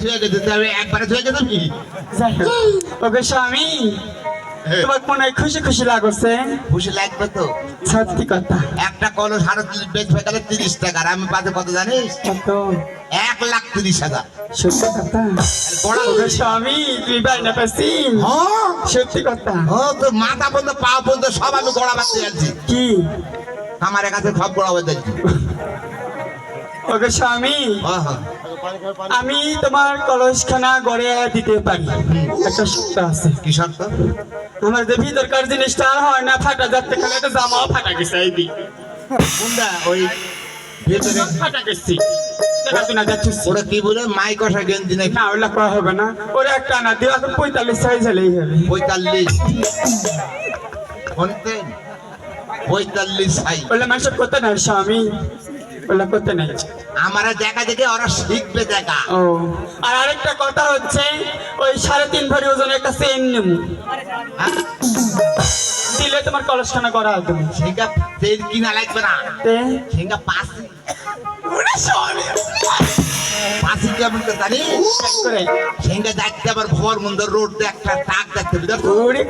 ছুঁয়ে গেছে তবে একবারে ছুঁয়ে গেছে তুমি ওকে স্বামী তোমার মনে হয় খুশি খুশি লাগছে? খুশি লাগবে তো। সত্যি কথা। একটা কলো সাড়ে বেচবে গেলে তিরিশ টাকার আমি পাতে কত জানিস? এক লাখ তিরিশ হাজার। সত্যি কথা। স্বামী তুই বাইনা পাচ্ছি সত্যি কথা। ও তোর মাথা পর্যন্ত পা পর্যন্ত সব আমি গোড়া বাঁধতে যাচ্ছি। কি? আমার কাছে সব গোড়া বাঁধতে যাচ্ছি। ওকে স্বামী। হ্যাঁ আমি তোমার কলসখানা গড়ে দিতে পারি। একটা শর্ত আছে। কি শর্ত? আমার যে ভিতরকার জিনিসটা হয় না ফাটা যাচ্ছে খালি একটা জামাও ফাটা গেছে এই দি কোনটা? ওই ভেতরে? ফাটা গেছি। না ওরা কি বলে? মাই কষা গেঞ্জি নাকি? না ওগুলা করা হবে না। ওরা একটা না দিও এখন পঁয়তাল্লিশ সাইজ হলেই হবে। পঁয়তাল্লিশ। শুনতেন পঁয়তাল্লিশ মানুষের নাই স্বামী। ওগুলা করতে নেই আমরা দেখা দেখে ওরা শিখবে দেখা। ও। আর আরেকটা কথা হচ্ছে ওই সাড়ে তিন ভরি ওজনের একটা চেন নেব। হ্যাঁ? দিলে তোমার কলসখানা করা হবে। সেটা তেল কিনা লাগবে না। সেটা পাঁচ কেমন করে। যাচ্ছে আবার ভোর মন্দির রোড একটা টাক ওরে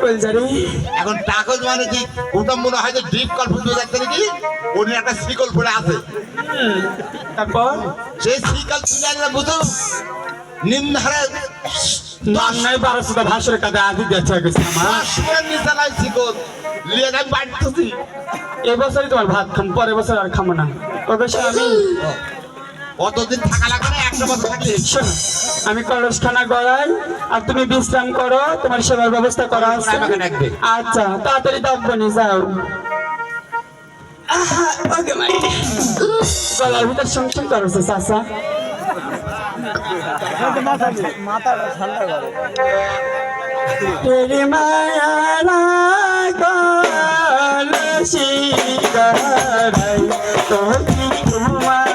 এখন টাকজ মানে কি? ওটা মনে হয় যে ডিপ কল ফুটে যাচ্ছে নাকি? একটা শিকল পড়ে আছে। তারপর? সেই শিকল তুলে আনলে বুঝো নিম্ন হারে নাম বারোশো ভাষার কাছে আদি দিয়েছে গেছে আমার। নিচে নাই শিকল লিয়ে আমি বাড়তেছি। এবছরই তোমার ভাত খাম পরের বছর আর খাব না। আমি কতদিন থাকা লাগবে না? একটা বছর থাকলে শোনো আমি কলসখানা গড়াই আর তুমি বিশ্রাম করো তোমার সেবার ব্যবস্থা করা আছে। আচ্ছা তাড়াতাড়ি ডাকবো নি যাও গলার ভিতর সংসার করছে চাচা। তেরি মায়া কলসি গড়াই তোকি তোমার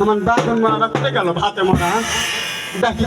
আমার দাদুর মা রাখতে গেল ভাতে মোড়া দেখি